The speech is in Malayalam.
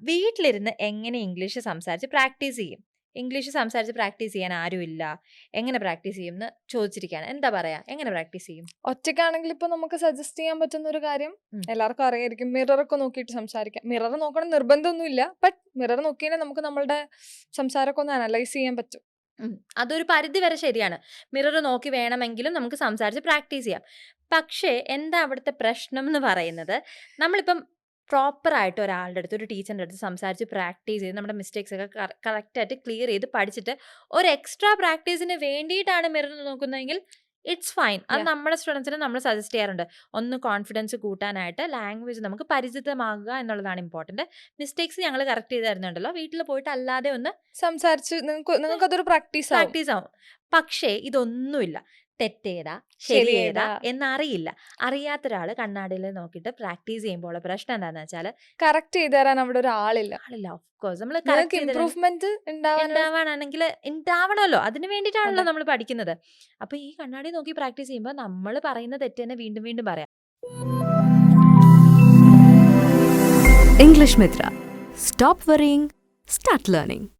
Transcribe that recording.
വീട്ടിലിരുന്ന് എങ്ങനെ ഇംഗ്ലീഷ് സംസാരിച്ച് പ്രാക്ടീസ് ചെയ്യും? ഇംഗ്ലീഷ് സംസാരിച്ച് പ്രാക്ടീസ് ചെയ്യാൻ ആരുമില്ല. എങ്ങനെ പ്രാക്ടീസ് ചെയ്യും എന്ന് ചോദിച്ചിരിക്കുകയാണ്. എന്താ പറയാ? എങ്ങനെ പ്രാക്ടീസ് ചെയ്യും? ഒറ്റയ്ക്കാണെങ്കിൽ ഇപ്പൊ നമുക്ക് സജസ്റ്റ് ചെയ്യാൻ പറ്റുന്ന ഒരു കാര്യം എല്ലാവർക്കും അറിയായിരിക്കും മിററൊക്കെ നോക്കിയിട്ട് സംസാരിക്കാം മിറർ നോക്കണം നിർബന്ധമൊന്നുമില്ല ബട്ട് മിറർ നോക്കിയാൽ നമുക്ക് നമ്മളുടെ സംസാരമൊക്കെ ഒന്ന് അനലൈസ് ചെയ്യാൻ പറ്റും. അതൊരു പരിധി വരെ ശരിയാണ്. മിറർ നോക്കി വേണമെങ്കിലും നമുക്ക് സംസാരിച്ച് പ്രാക്ടീസ് ചെയ്യാം. പക്ഷേ എന്താ അവിടുത്തെ പ്രശ്നം എന്ന് പറയുന്നത് നമ്മളിപ്പം പ്രോപ്പറായിട്ട് ഒരാളുടെ അടുത്ത് ഒരു ടീച്ചറിന്റെ അടുത്ത് സംസാരിച്ച് പ്രാക്ടീസ് ചെയ്ത് നമ്മുടെ മിസ്റ്റേക്സ് ഒക്കെ കറ കറക്റ്റായിട്ട് ക്ലിയർ ചെയ്ത് പഠിച്ചിട്ട് ഒരു എക്സ്ട്രാ പ്രാക്ടീസിന് വേണ്ടിയിട്ടാണ് മിറർ നോക്കുന്നതെങ്കിൽ ഇറ്റ്സ് ഫൈൻ. അത് നമ്മുടെ സ്റ്റുഡൻസിന് നമ്മൾ സജസ്റ്റ് ചെയ്യാറുണ്ട്. ഒന്ന് കോൺഫിഡൻസ് കൂട്ടാനായിട്ട് ലാംഗ്വേജ് നമുക്ക് പരിചിതമാകുക എന്നുള്ളതാണ് ഇമ്പോർട്ടന്റ് മിസ്റ്റേക്സ് ഞങ്ങൾ കറക്റ്റ് ചെയ്ത് തരുന്നുണ്ടല്ലോ. വീട്ടിൽ പോയിട്ട് അല്ലാതെ ഒന്ന് സംസാരിച്ച് നിങ്ങൾക്ക് നിങ്ങൾക്കതൊരു പ്രാക്ടീസ് പ്രാക്ടീസ് ആവും. പക്ഷേ ഇതൊന്നുമില്ല. തെറ്റേതാ ശരി ശരിയേതാ? എന്നറിയില്ല. അറിയാത്ത ഒരാൾ കണ്ണാടിയിൽ നോക്കിയിട്ട് പ്രാക്ടീസ് ചെയ്യുമ്പോൾ ഉള്ള പ്രശ്നം എന്താന്ന് വെച്ചാൽ കറക്റ്റ് ചെയ്ത് തരാൻ അവിടെ ഒരാളില്ല ആളില്ല ഓഫ് കോഴ്സ് നമ്മൾ ഉണ്ടാവാനുള്ള ഉണ്ടാവാനാണെങ്കിൽ ഉണ്ടാവണമല്ലോ അതിന് വേണ്ടിയിട്ടാണല്ലോ നമ്മൾ പഠിക്കുന്നത്. അപ്പൊ ഈ കണ്ണാടി നോക്കി പ്രാക്ടീസ് ചെയ്യുമ്പോൾ നമ്മൾ പറയുന്ന തെറ്റ് തന്നെ വീണ്ടും വീണ്ടും പറയാം. English Mitra stop worrying start learning.